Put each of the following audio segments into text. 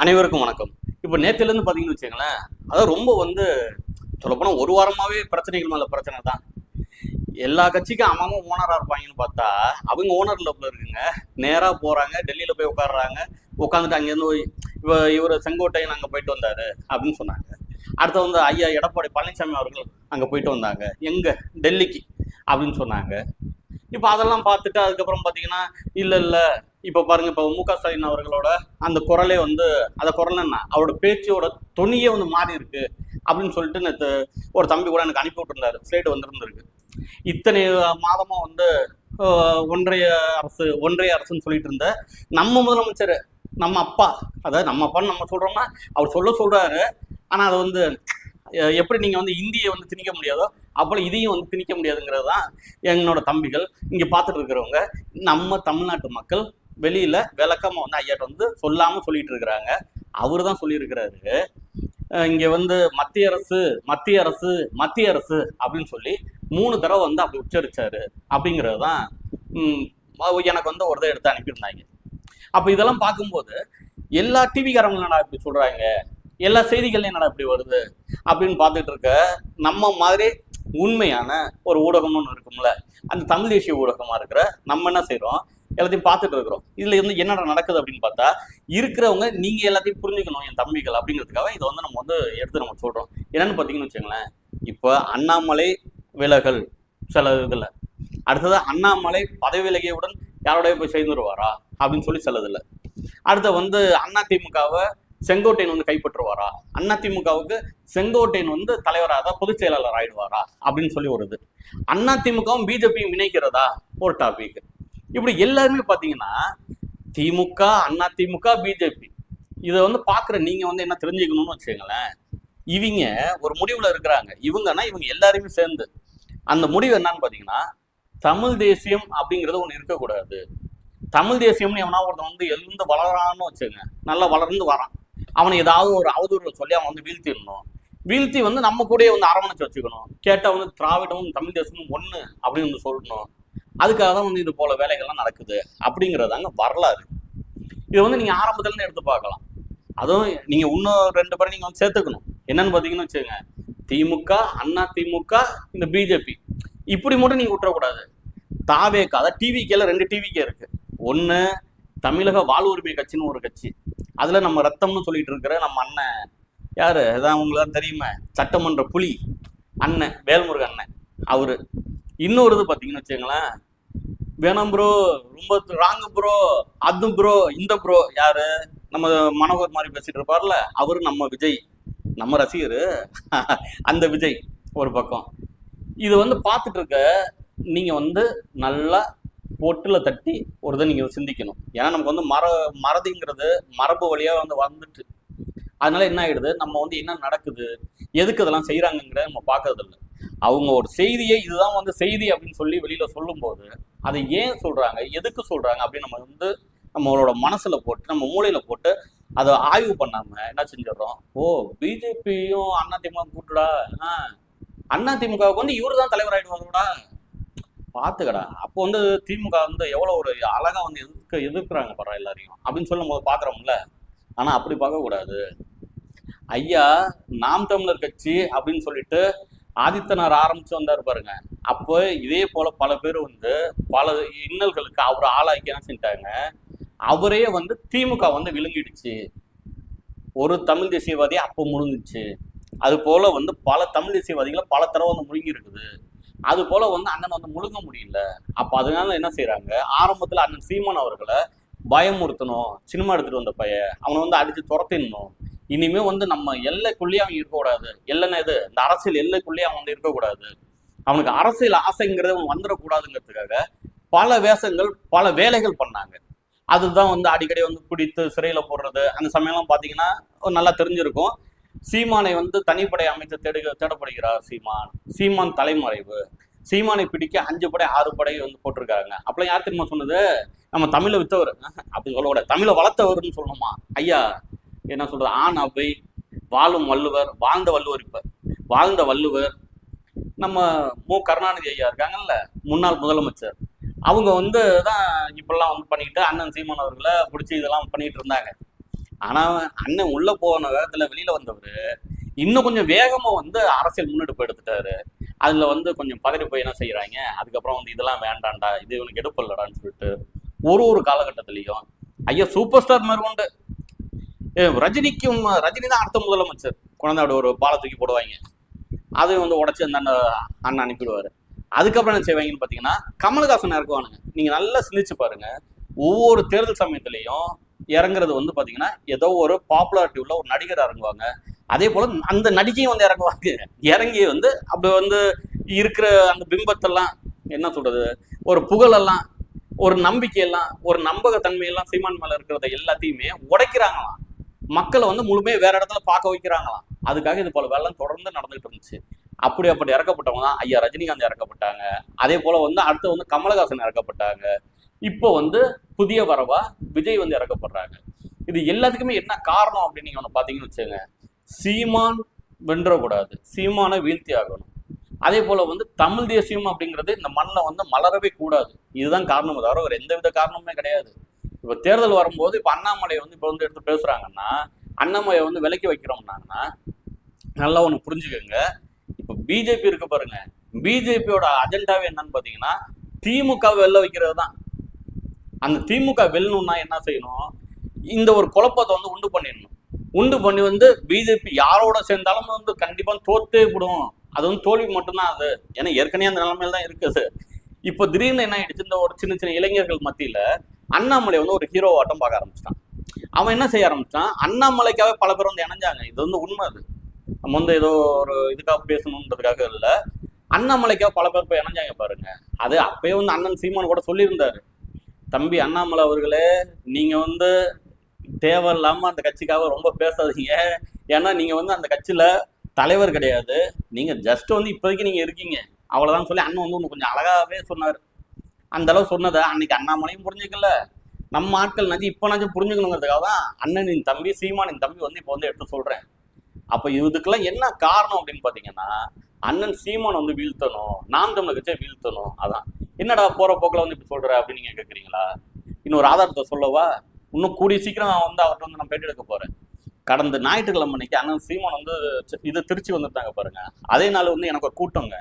அனைவருக்கும் வணக்கம். இப்போ நேற்றுலேருந்து பார்த்தீங்கன்னு வச்சுங்களேன் அதான் ரொம்ப வந்து சொல்லப்போனால் ஒரு வாரமாகவே பிரச்சனைகள் மேலே பிரச்சனை தான். எல்லா கட்சிக்கும் அவன் ஓனராக இருப்பாங்கன்னு பார்த்தா அவங்க ஓனர் லெவலில் இருக்குங்க. நேராக போகிறாங்க டெல்லியில் போய் உட்காடுறாங்க உட்காந்துட்டு அங்கேருந்து இவ இவர் செங்கோட்டையன் அங்கே போயிட்டு வந்தார் அப்படின்னு சொன்னாங்க. அடுத்து வந்து ஐயா எடப்பாடி பழனிசாமி அவர்கள் அங்கே போயிட்டு வந்தாங்க. எங்கே? டெல்லிக்கு அப்படின்னு சொன்னாங்க. இப்போ அதெல்லாம் பார்த்துட்டு அதுக்கப்புறம் பார்த்தீங்கன்னா இல்லை இல்லை இப்போ பாருங்க இப்போ மு க ஸ்டாலின் அவர்களோட அந்த குரலே வந்து அந்த குரல் என்ன? அவரோட பேச்சோட துணியே வந்து மாறி இருக்கு அப்படின்னு சொல்லிட்டு நேற்று ஒரு தம்பி கூட எனக்கு அனுப்பி விட்டுருந்தாரு. ஸ்லேட் வந்துருந்துருக்கு. இத்தனை மாதமா வந்து ஒன்றைய ஒன்றிய அரசு ஒன்றிய அரசுன்னு சொல்லிட்டு இருந்த நம்ம முதலமைச்சர் நம்ம அப்பா அதாவது நம்ம அப்பான்னு நம்ம சொல்றோம்னா அவர் சொல்ல சொல்றாரு. ஆனா அதை வந்து எப்படி நீங்கள் வந்து இந்தியை வந்து திணிக்க முடியாதோ அப்போல இதையும் வந்து திணிக்க முடியாதுங்கிறது தான் என்னோட தம்பிகள் இங்கே பார்த்துட்டு இருக்கிறவங்க. நம்ம தமிழ்நாட்டு மக்கள் வெளியில விளக்கமா வந்து ஐயாட்ட வந்து சொல்லாம சொல்லிட்டு இருக்கிறாங்க. அவரு தான் சொல்லியிருக்கிறாரு. இங்கே இங்க வந்து மத்திய அரசு மத்திய அரசு மத்திய அரசு அப்படின்னு சொல்லி மூணு தடவை வந்து அப்படி உச்சரிச்சாரு. அப்படிங்கிறது தான் எனக்கு வந்து ஒரு இதை எடுத்து அனுப்பியிருந்தாங்க. அப்போ இதெல்லாம் பார்க்கும்போது எல்லா டிவிக்காரங்களும் என்னடா இப்படி சொல்கிறாங்க எல்லா செய்திகள்லையும் என்னடா இப்படி வருது? அப்படின்னு பார்த்துட்டு இருக்க நம்ம மாதிரி உண்மையான ஒரு ஊடகம்னு ஒன்று இருக்கும்ல. அந்த தமிழ் தேசிய ஊடகமாக இருக்கிற நம்ம என்ன செய்கிறோம் எல்லாத்தையும் பார்த்துட்டு இருக்கிறோம். இதுல வந்து என்னடா நடக்குது அப்படின்னு பார்த்தா இருக்கிறவங்க நீங்க எல்லாத்தையும் புரிஞ்சுக்கணும் என் தம்பிகள் அப்படிங்கிறதுக்காக இதை வந்து நம்ம வந்து எடுத்து நம்ம சொல்றோம். என்னன்னு பார்த்தீங்கன்னு வச்சுங்களேன் இப்போ அண்ணாமலை விலகல் சில இதுல. அடுத்தது அண்ணாமலை பதவி விலகியவுடன் யாரோடய போய் சேர்ந்துருவாரா அப்படின்னு சொல்லி சிலதில்லை. அடுத்த வந்து அதிமுகவை செங்கோட்டையன் வந்து கைப்பற்றுவாரா? அதிமுகவுக்கு செங்கோட்டையன் வந்து தலைவராக தான் பொதுச் செயலாளர் ஆயிடுவாரா அப்படின்னு சொல்லி வருது அதிமுகவும் பிஜேபியும் இணைக்கிறதா? ஒரு டாபிக் இப்படி எல்லாருமே பார்த்தீங்கன்னா திமுக அண்ணா திமுக பிஜேபி. இதை வந்து பார்க்குற நீங்கள் வந்து என்ன தெரிஞ்சுக்கணும்னு வச்சுக்கோங்களேன். இவங்க ஒரு முடிவில் இருக்கிறாங்க. இவங்கன்னா இவங்க எல்லாருமே சேர்ந்து. அந்த முடிவு என்னன்னு பார்த்தீங்கன்னா தமிழ் தேசியம் அப்படிங்கிறது ஒன்று இருக்கக்கூடாது தமிழ் தேசியம்னு எவனா ஒருத்தன் வந்து எழுந்து வளரான்னு வச்சுங்க நல்லா வளர்ந்து வரான். அவனை ஏதாவது ஒரு அவதூறு சொல்லி அவன் வந்து வீழ்த்திடணும் வீழ்த்தி வந்து நம்ம கூடயே வந்து அரவணைச்சு வச்சுக்கணும். கேட்டால் வந்து திராவிடமும் தமிழ் தேசமும் ஒன்று அப்படின்னு வந்து சொல்லணும். அதுக்காக தான் வந்து இது போல வேலைகள்லாம் நடக்குது அப்படிங்கிறதாங்க வரலாறு. இது வந்து நீங்க ஆரம்பத்துலேருந்து எடுத்து பார்க்கலாம். அதுவும் நீங்க இன்னும் ரெண்டு பேரும் நீங்க வந்து சேர்த்துக்கணும். என்னன்னு பாத்தீங்கன்னு வச்சுக்கோங்க. திமுக அண்ணா திமுக இந்த பிஜேபி. இப்படி மட்டும் நீங்க விட்டுறக்கூடாது. தாவேக்கு அதாவது டிவிக்கேல ரெண்டு டிவிக்கே இருக்கு. ஒன்று தமிழக வாழ்வுரிமை கட்சின்னு ஒரு கட்சி. அதில் நம்ம ரத்தம்னு சொல்லிட்டு இருக்கிற நம்ம அண்ணன். யார்? அதான் உங்களுக்கு தெரியுமே. சட்டமன்ற புலி. அண்ணன் வேல்முருகன் அண்ணன். அவர். இன்னொரு இது பார்த்தீங்கன்னு வச்சுங்களேன் வேணாம் ப்ரோ ரொம்ப ராங் ப்ரோ அது ப்ரோ இந்த ப்ரோ யாரு? நம்ம மனோகர் மாதிரி பேசிட்டு இருப்பார்ல. அவரு நம்ம விஜய். நம்ம ரசிகர். அந்த விஜய். ஒரு பக்கம். இது வந்து பார்த்துட்டு இருக்க நீங்க வந்து நல்லா பொட்டில் தட்டி ஒரு இதை நீங்க சிந்திக்கணும். ஏன்னா நமக்கு வந்து மர மறதிங்கிறது மரபு வழியாக வந்து வந்துட்டு. அதனால என்ன ஆயிடுது? நம்ம வந்து என்ன நடக்குது? எதுக்கு இதெல்லாம் செய்யறாங்கிறத நம்ம பார்க்கறது இல்லை அவங்க ஒரு செய்தியை இதுதான் வந்து செய்தி அப்படின்னு சொல்லி வெளியில சொல்லும்போது அதை ஏன் சொல்றாங்க எதுக்கு சொல்றாங்க அப்படின்னு நம்ம வந்து நம்மளோட மனசுல போட்டு நம்ம மூளையில போட்டு அதை ஆய்வு பண்ணாம என்ன செஞ்சிடறோம்? ஓ பிஜேபியும் அண்ணா திமுக கூட்டுடா. அண்ணா திமுகவுக்கு வந்து இவரு தான் தலைவர் ஆகிடுவாங்கடா பாத்துக்கடா அப்போ வந்து திமுக வந்து எவ்வளவு ஒரு அழகா வந்து எதிர்க்க எதிர்க்கிறாங்க பாரு எல்லாரையும் அப்படின்னு சொல்லும் போது பாக்குறோம்ல ஆனா அப்படி பார்க்க கூடாது ஐயா நாம் தமிழர் கட்சி அப்படின்னு சொல்லிட்டு ஆதித்தனார் ஆரம்பிச்சு வந்தார் பாருங்க. அப்போ இதே போல பல பேர் வந்து பல இன்னல்களுக்கு அவர் ஆளாக்கி என்ன செஞ்சிட்டாங்க? அவரே வந்து திமுக வந்து விழுங்கிடுச்சு. ஒரு தமிழ் தேசியவாதி அப்போ முழுங்குச்சு அது போல வந்து பல தமிழ் தேசியவாதிகளை பல தடவை வந்து முழுங்கி இருக்குது அது போல வந்து அண்ணன் வந்து முழுங்க முடியல. அப்ப அதனால என்ன செய்யறாங்க ஆரம்பத்துல அண்ணன் சீமான் அவர்களை பயமுறுத்தணும். சினிமா எடுத்துட்டு வந்த பையன். அவனை வந்து அடிச்சு துரத்திடணும். இனிமே வந்து நம்ம எல்லைக்குள்ளேயே அவன் இருக்கக்கூடாது. எல்லைன்னா இது இந்த அரசியல் எல்லைக்குள்ளேயே அவன் வந்து இருக்கக்கூடாது. அவனுக்கு அரசியல் ஆசைங்கிறது அவன் வந்துடக்கூடாதுங்கிறதுக்காக பல வேஷங்கள் பல வேலைகள் பண்ணாங்க. அதுதான் வந்து அடிக்கடி வந்து பிடித்து சிறையில் போடுறது. அந்த சமயம்லாம் பார்த்தீங்கன்னா நல்லா தெரிஞ்சிருக்கும். சீமானை வந்து தனிப்படை அமைத்து தேடு தேடப்படுகிறார் சீமான். சீமான் தலைமறைவு. சீமானை பிடிக்க அஞ்சு படை ஆறு படை வந்து போட்டிருக்காங்க. அப்பெல்லாம் யார் தெரியுமா சொன்னது? நம்ம தமிழை வித்தவர். அப்படி சொல்லக்கூடாது. தமிழை வளர்த்தவர்னு சொல்லணுமா? ஐயா என்ன சொல்றது ஆண் அவை வாழும் வள்ளுவர் வாழ்ந்த வள்ளுவர் இப்ப. வாழ்ந்த வள்ளுவர் நம்ம மு. கருணாநிதி ஐயா இருக்காங்கல்ல முன்னாள் முதலமைச்சர். அவங்க வந்து தான் இப்பெல்லாம் வந்து பண்ணிக்கிட்டு அண்ணன் சீமான் அவர்களை பிடிச்சி இதெல்லாம் பண்ணிட்டு இருந்தாங்க. ஆனா அண்ணன் உள்ள போன வேகத்துல வெளியில வந்தவர் இன்னும் கொஞ்சம் வேகமா வந்து அரசியல் முன்னெடுப்பு எடுத்துட்டாரு. அதுல வந்து கொஞ்சம் பதறி போய் என்ன செய்யறாங்க அதுக்கப்புறம் வந்து இதெல்லாம் வேண்டாம்டா இது இவனுக்கு எடுப்பு இல்லடான்னு சொல்லிட்டு ஒரு ஒரு காலகட்டத்திலையும் ஐயா சூப்பர் ஸ்டார் மாதிரி உண்டு. ரஜினிக்கும் ரஜினி தான் அடுத்த முதலமைச்சர். குழந்தையோட ஒரு பாலை தூக்கி போடுவாங்க. அதையும் வந்து உடச்சி அந்த அண்ணன் அண்ணன் அதுக்கப்புறம் என்ன செய்வாங்கன்னு பார்த்தீங்கன்னா கமலஹாசன் இறக்குவானுங்க. நீங்கள் நல்லா சிந்திச்சு பாருங்க. ஒவ்வொரு தேர்தல் சமயத்துலேயும் இறங்குறது வந்து பார்த்தீங்கன்னா ஏதோ ஒரு பாப்புலாரிட்டி உள்ள ஒரு நடிகர் இறங்குவாங்க. அதே போல் அந்த நடிகையும் வந்து இறங்குவாங்க. இறங்கி வந்து அப்படி வந்து இருக்கிற அந்த பிம்பத்தெல்லாம் என்ன சொல்கிறது ஒரு புகழெல்லாம் ஒரு நம்பிக்கையெல்லாம் ஒரு நம்பகத்தன்மையெல்லாம் சீமான் மேலே இருக்கிறத எல்லாத்தையுமே உடைக்கிறாங்களாம். மக்களை வந்து முழுமையாக வேற இடத்துல பார்க்க வைக்கிறாங்களாம். அதுக்காக இது போல வேலை தொடர்ந்து நடந்துகிட்டு இருந்துச்சு. அப்படி அப்படி இறக்கப்பட்டவங்க தான் ஐயா ரஜினிகாந்த் இறக்கப்பட்டாங்க. அதே போல வந்து அடுத்து வந்து கமலஹாசன் இறக்கப்பட்டாங்க. இப்போ வந்து புதிய வரவா விஜய் வந்து இறக்கப்படுறாங்க. இது எல்லாத்துக்குமே என்ன காரணம் அப்படின்னு நீங்க ஒன்று பார்த்தீங்கன்னு வச்சுங்க சீமான் வென்றக்கூடாது. சீமானை வீழ்த்தி ஆகணும். அதே போல வந்து தமிழ் தேசியம் அப்படிங்கிறது இந்த மண்ணில் வந்து மலரவே கூடாது. இதுதான் காரணம் தவிர வேறு எந்த வித காரணமுமே கிடையாது. இப்போ தேர்தல் வரும்போது இப்போ அண்ணாமலையை வந்து இப்போ வந்து எடுத்து பேசுறாங்கன்னா அண்ணாமலையை வந்து விலக்கி வைக்கிறோம்னாங்கன்னா நல்லா ஒன்று புரிஞ்சுக்கோங்க. இப்போ பிஜேபி இருக்கு பாருங்க. பிஜேபியோட அஜெண்டாவே என்னன்னு பார்த்தீங்கன்னா திமுக வெளில வைக்கிறது தான் அந்த திமுக வெல்லணும்னா என்ன செய்யணும்? இந்த ஒரு குழப்பத்தை வந்து உண்டு பண்ணிடணும். உண்டு பண்ணி வந்து பிஜேபி யாரோட சேர்ந்தாலும் வந்து கண்டிப்பா தோத்தே விடும். அது வந்து தோல்வி மட்டும்தான் அது. ஏன்னா ஏற்கனவே அந்த நிலைமையில தான் இருக்குது இப்போ திடீர்னு என்ன ஆயிடுச்சு? இந்த ஒரு சின்ன சின்ன இளைஞர்கள் மத்தியில அண்ணாமலை வந்து ஒரு ஹீரோ ஆட்டம் பார்க்க ஆரம்பிச்சிட்டான். அவன் என்ன செய்ய ஆரம்பிச்சான்? அண்ணாமலைக்காகவே பல பேர் வந்து இணைஞ்சாங்க. இது வந்து உண்மை அது. நம்ம வந்து ஏதோ ஒரு இதுக்காக பேசணுன்றதுக்காக இல்லை. அண்ணாமலைக்காக பல பேர் போய் இணைஞ்சாங்க பாருங்க. அது அப்பயே வந்து அண்ணன் சீமான் கூட சொல்லியிருந்தாரு. தம்பி அண்ணாமலை அவர்களே நீங்க வந்து தேவையில்லாம அந்த கட்சிக்காக ரொம்ப பேசாதீங்க. ஏன்னா நீங்க வந்து அந்த கட்சியில தலைவர் கிடையாது. நீங்க ஜஸ்ட் வந்து இப்போதைக்கு நீங்க இருக்கீங்க. அவ்வளவுதான் சொல்லி அண்ணன் வந்து ஒன்று கொஞ்சம் அழகாவே சொன்னார். அந்த அளவு சொன்னதை அன்னைக்கு அண்ணாமலையும் புரிஞ்சுக்கல. நம்ம ஆட்கள் நதி இப்போனாச்சும் புரிஞ்சுக்கணுங்கிறதுக்காக தான் அண்ணனின் தம்பி சீமானின் தம்பி வந்து இப்போ வந்து எடுத்து சொல்றேன். அப்போ இதுக்கெல்லாம் என்ன காரணம் அப்படின்னு பார்த்தீங்கன்னா அண்ணன் சீமான் வந்து வீழ்த்தணும் நாம் தமிழர் வீழ்த்தணும் அதான். என்னடா போற போக்கில் வந்து இப்படி சொல்ற அப்படின்னு நீங்க கேட்குறீங்களா இன்னொரு ஆதாரத்தை சொல்லவா? இன்னும் கூடிய சீக்கிரம் வந்து அவர்கிட்ட வந்து நான் பேட்டி எடுக்க போறேன். கடந்த ஞாயிற்றுக்கிழமை அன்னைக்கு அண்ணன் சீமான் வந்து இதை இது திருச்சி வந்துட்டாங்க பாருங்க. அதே நாள் வந்து எனக்கு ஒரு கூட்டங்க.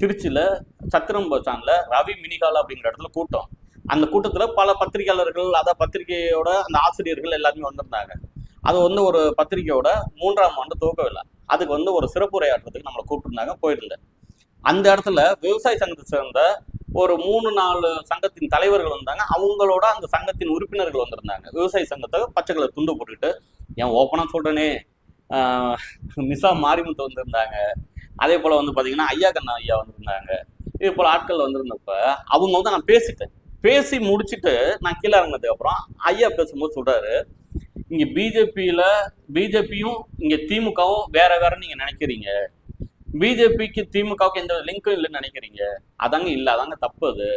திருச்சியில் சத்திரம் பஸ் ரவி மினிகால் அப்படிங்கிற இடத்துல கூட்டம். அந்த கூட்டத்தில் பல பத்திரிகையாளர்கள் அதான் பத்திரிகையோட அந்த ஆசிரியர்கள் எல்லாருமே வந்திருந்தாங்க. அது வந்து ஒரு பத்திரிகையோட மூன்றாம் ஆண்டு துவக்கவில்லை அதுக்கு வந்து ஒரு சிறப்புரையாற்றுறதுக்கு நம்மளை கூப்பிட்டுருந்தாங்க போயிருந்தேன். அந்த இடத்துல விவசாய சங்கத்தை சேர்ந்த ஒரு மூணு நாலு சங்கத்தின் தலைவர்கள் வந்தாங்க. அவங்களோட அந்த சங்கத்தின் உறுப்பினர்கள் வந்திருந்தாங்க. விவசாய சங்கத்தை பச்சை கலர் துண்டு போட்டுக்கிட்டு ஏன் ஓப்பனாக சொல்கிறேனே மிஸ்ஸா மாரிமுத்து வந்திருந்தாங்க. அதே போல வந்து பார்த்தீங்கன்னா ஐயா கண்ணா ஐயா வந்திருந்தாங்க. இது போல் ஆட்கள் வந்திருந்தப்ப அவங்க வந்து நான் பேசிட்டேன். பேசி முடிச்சுட்டு நான் கீழே இறங்கினதுக்கப்புறம் ஐயா பேசும்போது சொல்கிறாரு இங்கே பிஜேபியில் பிஜேபியும் இங்கே திமுகவும் வேற வேற நீங்கள் நினைக்கிறீங்க. பிஜேபிக்கு திமுகவுக்கு எந்த லிங்க்கும் இல்லைன்னு நினைக்கிறீங்க. அதாங்க இல்லை அதாங்க தப்பு அது.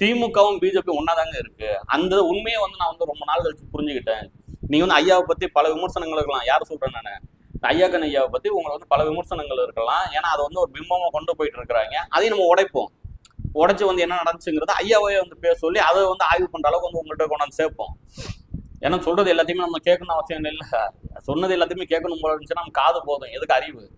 திமுகவும் பிஜேபி ஒன்னாதாங்க இருக்கு. அந்த உண்மையை வந்து நான் வந்து ரொம்ப நாள் கழிச்சு புரிஞ்சுக்கிட்டேன். நீங்க வந்து ஐயாவை பத்தி பல விமர்சனங்கள் இருக்கலாம். யார் சொல்றேன் நானு? ஐயா ஐயாவை பத்தி உங்களுக்கு வந்து பல விமர்சனங்கள் இருக்கலாம். ஏன்னா அதை வந்து ஒரு பிம்பமா கொண்டு போயிட்டு இருக்கிறாங்க. அதையும் நம்ம உடைப்போம். உடைச்சு வந்து என்ன நடந்துச்சுங்கிறத ஐயாவையே வந்து பேச சொல்லி அதை வந்து ஆய்வு பண்ற அளவுக்கு வந்து உங்கள்கிட்ட கொண்டாந்து சேர்ப்போம். ஏன்னா சொல்றது எல்லாத்தையுமே நம்ம கேட்கணும் அவசியம் இல்லை. சொன்னது எல்லாத்தையுமே கேட்கணும் போல இருந்துச்சுன்னா நம்ம காது போதும். எதுக்கு அறிவு?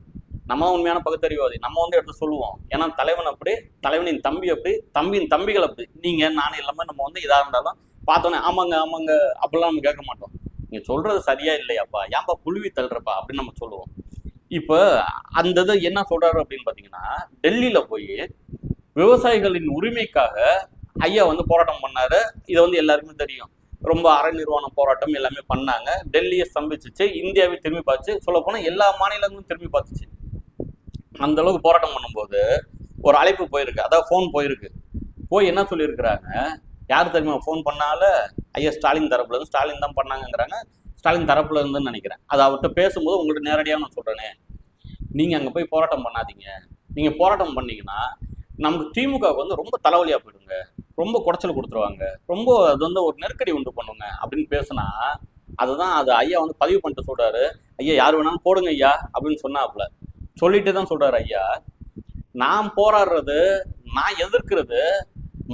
நம்ம உண்மையான உண்மையான பகுத்தறிவாதி. நம்ம வந்து எடுத்து சொல்லுவோம். ஏன்னா தலைவன் அப்படி தலைவனின் தம்பி அப்படி தம்பியின் தம்பிகள் அப்படி. நீங்க நான் எல்லாமே நம்ம வந்து இதாக இருந்தாலும் பார்த்தோன்னே ஆமாங்க ஆமாங்க அப்படிலாம் நம்ம கேட்க மாட்டோம். நீங்கள் சொல்கிறது சரியா இல்லையாப்பா? ஏன்பா புழுவி தள்ளுறப்பா? அப்படின்னு நம்ம சொல்லுவோம். இப்போ அந்த இது என்ன சொல்கிறாரு அப்படின்னு பார்த்தீங்கன்னா டெல்லியில் போய் விவசாயிகளின் உரிமைக்காக ஐயா வந்து போராட்டம் பண்ணாரு. இதை வந்து எல்லாருக்குமே தெரியும். ரொம்ப அரை நிர்வாண போராட்டம் எல்லாமே பண்ணாங்க. டெல்லியை ஸ்தம்பிச்சிச்சு. இந்தியாவை திரும்பி பார்த்து சொல்லப்போனால் எல்லா மாநிலங்களும் திரும்பி பார்த்துச்சு. அந்த அளவுக்கு போராட்டம் பண்ணும்போது ஒரு அழைப்பு போயிருக்கு. அதாவது ஃபோன் போயிருக்கு. போய் என்ன சொல்லியிருக்கிறாங்க? யார் தெரியுமா ஃபோன் பண்ணால? ஐயா ஸ்டாலின் தரப்புல இருந்து ஸ்டாலின் தான் பண்ணாங்கங்கிறாங்க. ஸ்டாலின் தரப்புல இருந்துன்னு நினைக்கிறேன். அது அவர்கிட்ட பேசும்போது உங்கள்கிட்ட நேரடியாக நான் சொல்கிறேனே நீங்கள் அங்கே போய் போராட்டம் பண்ணாதீங்க. நீங்கள் போராட்டம் பண்ணீங்கன்னா நமக்கு திமுகவுக்கு வந்து ரொம்ப தலைவலியாக போயிடுங்க. ரொம்ப குடைச்சல் கொடுத்துருவாங்க. ரொம்ப அது வந்து ஒரு நெருக்கடி உண்டு பண்ணுங்க அப்படின்னு பேசுனா அதுதான் அது ஐயா வந்து பதிவு பண்ணிட்டு சொல்கிறாரு ஐயா யார் வேணாலும் போடுங்க ஐயா அப்படின்னு சொன்னாப்புல. சொல்லிட்டு தான் சொல்கிறாரு ஐயா. நான் போராடுறது நான் எதிர்க்கிறது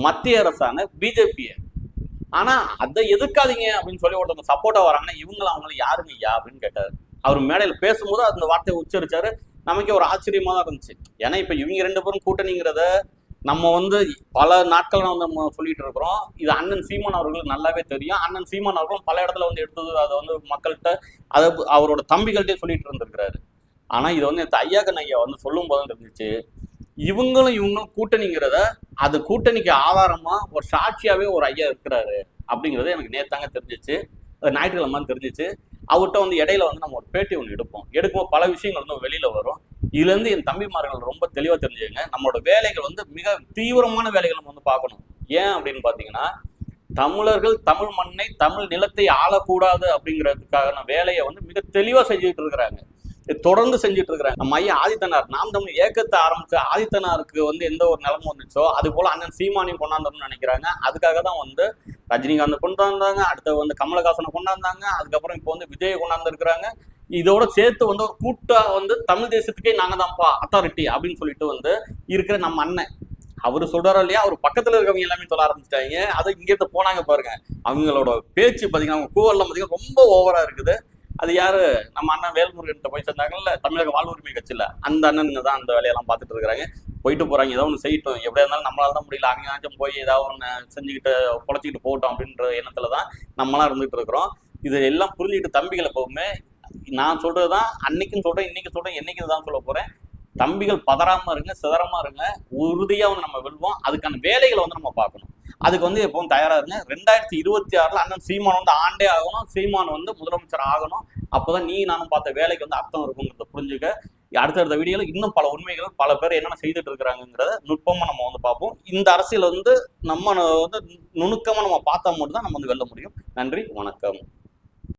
மத்திய அரசான பிஜேபியை. ஆனா அதை எதிர்க்காதீங்க அப்படின்னு சொல்லி ஒருத்தவங்க சப்போர்ட்டா வராங்கன்னா இவங்களும் அவங்களும் யாருங்க ஐயா அப்படின்னு கேட்டாரு. அவர் மேடையில பேசும்போது அந்த வார்த்தையை உச்சரிச்சாரு. நமக்கே ஒரு ஆச்சரியமா தான் இருந்துச்சு. ஏன்னா இப்ப இவங்க ரெண்டு பேரும் கூட்டணிங்கிறத நம்ம வந்து பல நாட்கள் வந்து நம்ம சொல்லிட்டு இருக்கிறோம். இது அண்ணன் சீமான் அவர்களுக்கு நல்லாவே தெரியும். அண்ணன் சீமான் அவர்களும் பல இடத்துல வந்து எடுத்தது அதை வந்து மக்கள்கிட்ட அதை அவரோட தம்பிகள்கிட்டே சொல்லிட்டு இருந்திருக்கிறாரு. ஆனா இது வந்து ஐயாக்கன் ஐயா வந்து சொல்லும் போது இருந்துச்சு இவங்களும் இவங்களும் கூட்டணிங்கிறத அது கூட்டணிக்கு ஆதாரமா ஒரு சாட்சியாவே ஒரு ஐயா இருக்கிறாரு அப்படிங்கிறது எனக்கு நேத்தாங்க தெரிஞ்சிச்சு. அது ஞாயிற்றுக்கிழமை தெரிஞ்சிச்சு. அவர்கிட்ட வந்து இடையில வந்து நம்ம ஒரு பேட்டி ஒன்று எடுப்போம். எடுக்கும்போது பல விஷயங்கள் வந்து வெளியில வரும். இதுல இருந்து என் தம்பிமார்கள் ரொம்ப தெளிவா தெரிஞ்சுக்கங்க. நம்மளோட வேலைகள் வந்து மிக தீவிரமான வேலைகள் நம்ம வந்து பார்க்கணும். ஏன் அப்படின்னு பாத்தீங்கன்னா தமிழர்கள் தமிழ் மண்ணை தமிழ் நிலத்தை ஆளக்கூடாது அப்படிங்கிறதுக்கான வேலையை வந்து மிக தெளிவா செஞ்சுக்கிட்டு இருக்கிறாங்க. தொடர்ந்து செஞ்சுட்டு இருக்கிறாங்க நம்ம ஐயா ஆதித்தனார் நாம் தமிழ் இயக்கத்தை ஆரம்பிச்ச ஆதித்தனாருக்கு வந்து எந்த ஒரு நிலமும் வந்துச்சோ அது போல அண்ணன் சீமானையும் கொண்டாந்தோம்னு நினைக்கிறாங்க. அதுக்காக தான் வந்து ரஜினிகாந்த் கொண்டாந்தாங்க அடுத்து வந்து கமலஹாசனை கொண்டாந்தாங்க அதுக்கப்புறம் இப்போ வந்து விஜயை கொண்டாந்துருக்கிறாங்க. இதோட சேர்த்து வந்து ஒரு கூட்டா வந்து தமிழ் தேசத்துக்கே நாங்க தான்ப்பா அத்தாரிட்டி அப்படின்னு சொல்லிட்டு வந்து இருக்கிற நம்ம அண்ணன். அவர் சொல்றாரோ இல்லையா அவர் பக்கத்துல இருக்கவங்க எல்லாமே சொல்ல ஆரம்பிச்சிட்டாங்க. அது இங்கிருந்து போனாங்க பாருங்க. அவங்களோட பேச்சு பாத்தீங்கன்னா அவங்க கூவெல்லாம் பாத்தீங்கன்னா ரொம்ப ஓவரா இருக்குது. அது யாரு? நம்ம அண்ணன் வேல்முருகன் போய் சேர்ந்தாங்கல்ல தமிழக வாழ்வுரிமை கட்சியில. அந்த அண்ணனுங்க தான் அந்த வேலையெல்லாம் பார்த்துட்டு இருக்கிறாங்க. போயிட்டு போறாங்க. ஏதோ ஒன்று செய்யட்டும். எப்படியா இருந்தாலும் நம்மளால தான் முடியல. அவங்க போய் ஏதாவது ஒன்று செஞ்சுக்கிட்டு பொழைச்சிக்கிட்டு போகட்டும் அப்படின்ற எண்ணத்துல தான் நம்மளாம் இருந்துட்டு இருக்கிறோம். இது எல்லாம் புரிஞ்சுக்கிட்டு தம்பிகள் எப்பவுமே நான் சொல்றதுதான் அன்னைக்கும் சொல்றேன் இன்னைக்கு சொல்றேன் என்னைக்கு தான் சொல்ல போறேன். தம்பிகள் பதறாம இருங்க சிதறமா இருங்க. உறுதியாக நம்ம வெல்வோம். அதுக்கான வேலைகளை வந்து நம்ம பார்க்கணும். அதுக்கு வந்து எப்பவும் தயாரா இருங்க. ரெண்டாயிரத்தி இருபத்தி ஆறுல அண்ணன் சீமான் வந்து ஆண்டே ஆகணும். சீமான் வந்து முதலமைச்சர் ஆகணும். அப்போதான் நீ நானும் பார்த்த வேலைக்கு வந்து அர்த்தம் இருக்குங்கிறத புரிஞ்சுக்க. அடுத்தடுத்த வீடியோல இன்னும் பல உண்மைகள் பல பேர் என்னென்ன செய்துட்டு இருக்கிறாங்கிறத நுட்பமா நம்ம வந்து பார்ப்போம். இந்த அரசியல் வந்து நம்ம வந்து நுணுக்கமா நம்ம பார்த்தா மட்டும்தான் நம்ம வந்து வெல்ல முடியும். நன்றி வணக்கம்.